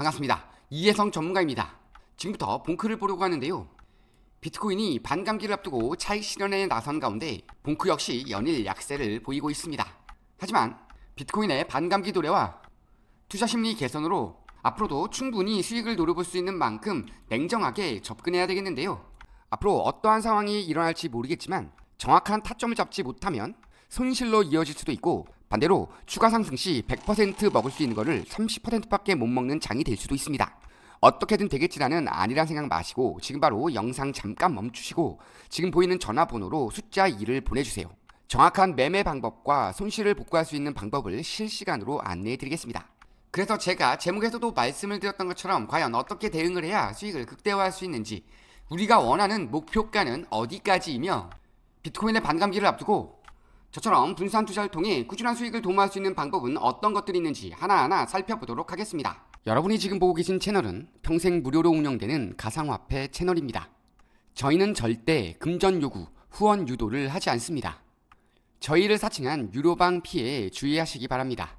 반갑습니다. 이혜성 전문가입니다. 지금부터 본크를 보려고 하는데요. 비트코인이 반감기를 앞두고 차익 실현에 나선 가운데 본크 역시 연일 약세를 보이고 있습니다. 하지만 비트코인의 반감기 도래와 투자 심리 개선으로 앞으로도 충분히 수익을 노려볼 수 있는 만큼 냉정하게 접근해야 되겠는데요. 앞으로 어떠한 상황이 일어날지 모르겠지만 정확한 타점을 잡지 못하면 손실로 이어질 수도 있고 반대로 추가 상승 시 100% 먹을 수 있는 거를 30%밖에 못 먹는 장이 될 수도 있습니다. 어떻게든 되겠지라는 아니란 생각 마시고 지금 바로 영상 잠깐 멈추시고 지금 보이는 전화번호로 숫자 2를 보내주세요. 정확한 매매 방법과 손실을 복구할 수 있는 방법을 실시간으로 안내해 드리겠습니다. 그래서 제가 제목에서도 말씀을 드렸던 것처럼 과연 어떻게 대응을 해야 수익을 극대화할 수 있는지 우리가 원하는 목표가는 어디까지이며 비트코인의 반감기를 앞두고 저처럼 분산 투자를 통해 꾸준한 수익을 도모할 수 있는 방법은 어떤 것들이 있는지 하나하나 살펴보도록 하겠습니다. 여러분이 지금 보고 계신 채널은 평생 무료로 운영되는 가상화폐 채널입니다. 저희는 절대 금전 요구, 후원 유도를 하지 않습니다. 저희를 사칭한 유료방 피해 주의하시기 바랍니다.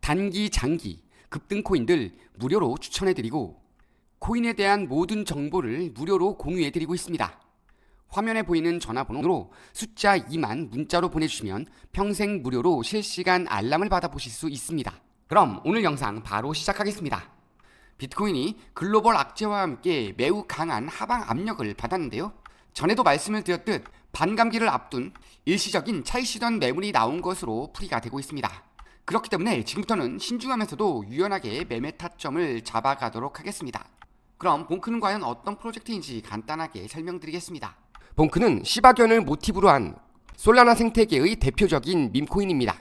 단기, 장기, 급등 코인들 무료로 추천해드리고 코인에 대한 모든 정보를 무료로 공유해드리고 있습니다. 화면에 보이는 전화번호로 숫자 2만 문자로 보내주시면 평생 무료로 실시간 알람을 받아보실 수 있습니다. 그럼 오늘 영상 바로 시작하겠습니다. 비트코인이 글로벌 악재와 함께 매우 강한 하방 압력을 받았는데요. 전에도 말씀을 드렸듯 반감기를 앞둔 일시적인 차익 시전 매물이 나온 것으로 풀이가 되고 있습니다. 그렇기 때문에 지금부터는 신중하면서도 유연하게 매매 타점을 잡아가도록 하겠습니다. 그럼 본크는 과연 어떤 프로젝트인지 간단하게 설명드리겠습니다. 본크는 시바견을 모티브로 한 솔라나 생태계의 대표적인 밈코인입니다.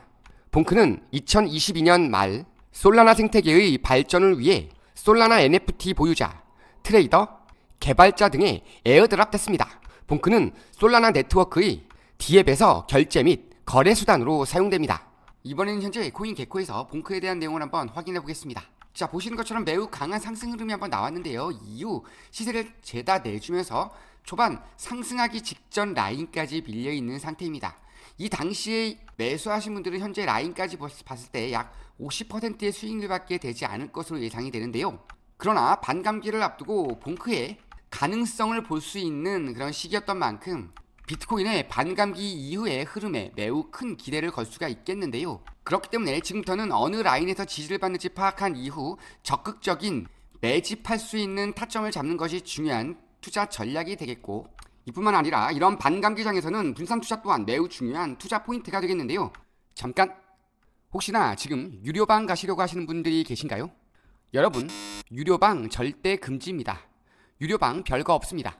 본크는 2022년 말 솔라나 생태계의 발전을 위해 솔라나 NFT 보유자, 트레이더, 개발자 등의 에어드랍 됐습니다. 본크는 솔라나 네트워크의 디앱에서 결제 및 거래 수단으로 사용됩니다. 이번에는 현재 코인 개코에서 본크에 대한 내용을 한번 확인해 보겠습니다. 자 보시는 것처럼 매우 강한 상승 흐름이 한번 나왔는데요. 이후 시세를 재다 내주면서 초반 상승하기 직전 라인까지 밀려 있는 상태입니다. 이 당시에 매수하신 분들은 현재 라인까지 봤을 때 약 50%의 수익률밖에 되지 않을 것으로 예상이 되는데요. 그러나 반감기를 앞두고 본크의 가능성을 볼 수 있는 그런 시기였던 만큼 비트코인의 반감기 이후의 흐름에 매우 큰 기대를 걸 수가 있겠는데요. 그렇기 때문에 지금부터는 어느 라인에서 지지를 받는지 파악한 이후 적극적인 매집할 수 있는 타점을 잡는 것이 중요한 투자 전략이 되겠고 이뿐만 아니라 이런 반감기장에서는 분산 투자 또한 매우 중요한 투자 포인트가 되겠는데요. 잠깐 혹시나 지금 유료방 가시려고 하시는 분들이 계신가요? 여러분 유료방 절대 금지입니다. 유료방 별거 없습니다.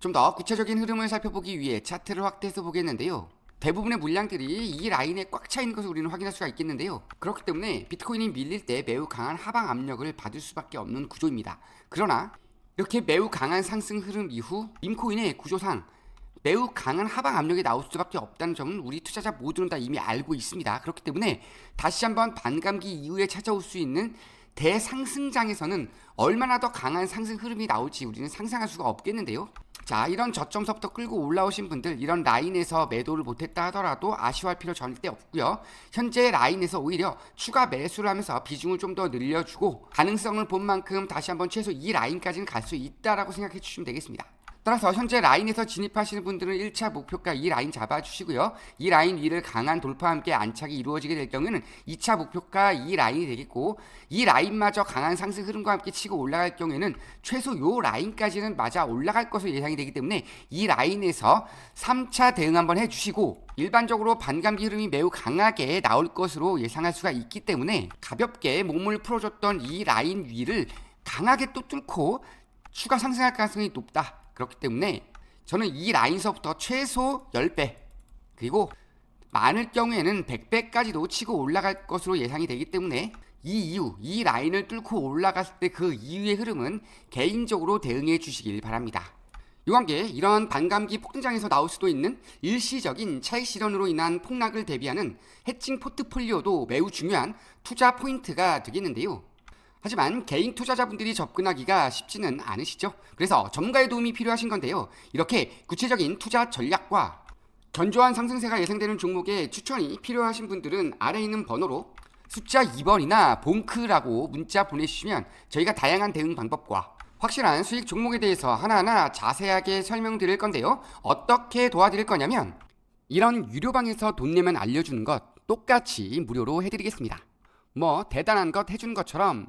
좀 더 구체적인 흐름을 살펴보기 위해 차트를 확대해서 보겠는데요. 대부분의 물량들이 이 라인에 꽉 차 있는 것을 우리는 확인할 수가 있겠는데요. 그렇기 때문에 비트코인이 밀릴 때 매우 강한 하방 압력을 받을 수밖에 없는 구조입니다. 그러나 이렇게 매우 강한 상승 흐름 이후 임코인의 구조상 매우 강한 하방 압력이 나올 수밖에 없다는 점은 우리 투자자 모두는 다 이미 알고 있습니다. 그렇기 때문에 다시 한번 반감기 이후에 찾아올 수 있는 대상승장에서는 얼마나 더 강한 상승 흐름이 나올지 우리는 상상할 수가 없겠는데요. 자, 이런 저점서부터 끌고 올라오신 분들 이런 라인에서 매도를 못했다 하더라도 아쉬워할 필요 절대 없고요. 현재 라인에서 오히려 추가 매수를 하면서 비중을 좀 더 늘려주고 가능성을 본 만큼 다시 한번 최소 이 라인까지는 갈 수 있다라고 생각해 주시면 되겠습니다. 따라서 현재 라인에서 진입하시는 분들은 1차 목표가 이 라인 잡아주시고요. 이 라인 위를 강한 돌파와 함께 안착이 이루어지게 될 경우에는 2차 목표가 이 라인이 되겠고 이 라인마저 강한 상승 흐름과 함께 치고 올라갈 경우에는 최소 요 라인까지는 맞아 올라갈 것으로 예상이 되기 때문에 이 라인에서 3차 대응 한번 해주시고 일반적으로 반감기 흐름이 매우 강하게 나올 것으로 예상할 수가 있기 때문에 가볍게 몸을 풀어줬던 이 라인 위를 강하게 또 뚫고 추가 상승할 가능성이 높다. 그렇기 때문에 저는 이 라인서부터 최소 10배 그리고 많을 경우에는 100배까지도 치고 올라갈 것으로 예상이 되기 때문에 이 이유, 이 라인을 뚫고 올라갔을 때 그 이후의 흐름은 개인적으로 대응해 주시길 바랍니다. 함께 이런 반감기 폭등장에서 나올 수도 있는 일시적인 차익 실현으로 인한 폭락을 대비하는 해칭 포트폴리오도 매우 중요한 투자 포인트가 되겠는데요. 하지만 개인 투자자분들이 접근하기가 쉽지는 않으시죠. 그래서 전문가의 도움이 필요하신 건데요. 이렇게 구체적인 투자 전략과 견조한 상승세가 예상되는 종목에 추천이 필요하신 분들은 아래 있는 번호로 숫자 2번이나 봉크라고 문자 보내주시면 저희가 다양한 대응 방법과 확실한 수익 종목에 대해서 하나하나 자세하게 설명드릴 건데요. 어떻게 도와드릴 거냐면 이런 유료방에서 돈 내면 알려주는 것 똑같이 무료로 해드리겠습니다. 뭐 대단한 것 해주는 것처럼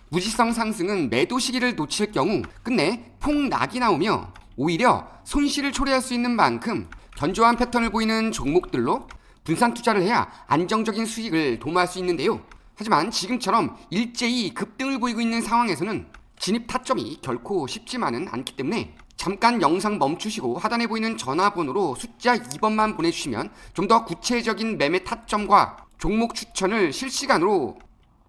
무지성 상승은 매도 시기를 놓칠 경우 끝내 폭락이 나오며 오히려 손실을 초래할 수 있는 만큼 견조한 패턴을 보이는 종목들로 분산 투자를 해야 안정적인 수익을 도모할 수 있는데요. 하지만 지금처럼 일제히 급등을 보이고 있는 상황에서는 진입 타점이 결코 쉽지만은 않기 때문에 잠깐 영상 멈추시고 하단에 보이는 전화번호로 숫자 2번만 보내주시면 좀 더 구체적인 매매 타점과 종목 추천을 실시간으로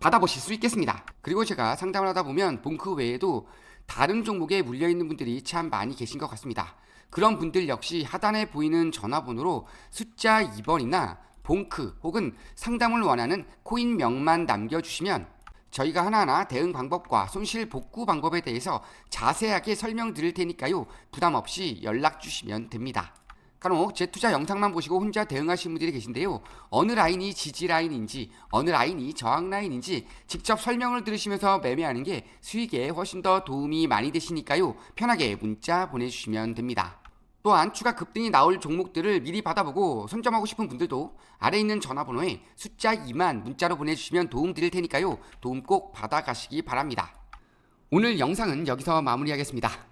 받아보실 수 있겠습니다. 그리고 제가 상담을 하다 보면 본크 외에도 다른 종목에 물려 있는 분들이 참 많이 계신 것 같습니다. 그런 분들 역시 하단에 보이는 전화번호로 숫자 2번이나 본크 혹은 상담을 원하는 코인명만 남겨주시면 저희가 하나하나 대응 방법과 손실 복구 방법에 대해서 자세하게 설명드릴 테니까요. 부담 없이 연락 주시면 됩니다. 간혹 제 투자 영상만 보시고 혼자 대응하시는 분들이 계신데요. 어느 라인이 지지 라인인지, 어느 라인이 저항 라인인지 직접 설명을 들으시면서 매매하는 게 수익에 훨씬 더 도움이 많이 되시니까요. 편하게 문자 보내주시면 됩니다. 또한 추가 급등이 나올 종목들을 미리 받아보고 선점하고 싶은 분들도 아래 있는 전화번호에 숫자 2만 문자로 보내주시면 도움 드릴 테니까요. 도움 꼭 받아가시기 바랍니다. 오늘 영상은 여기서 마무리하겠습니다.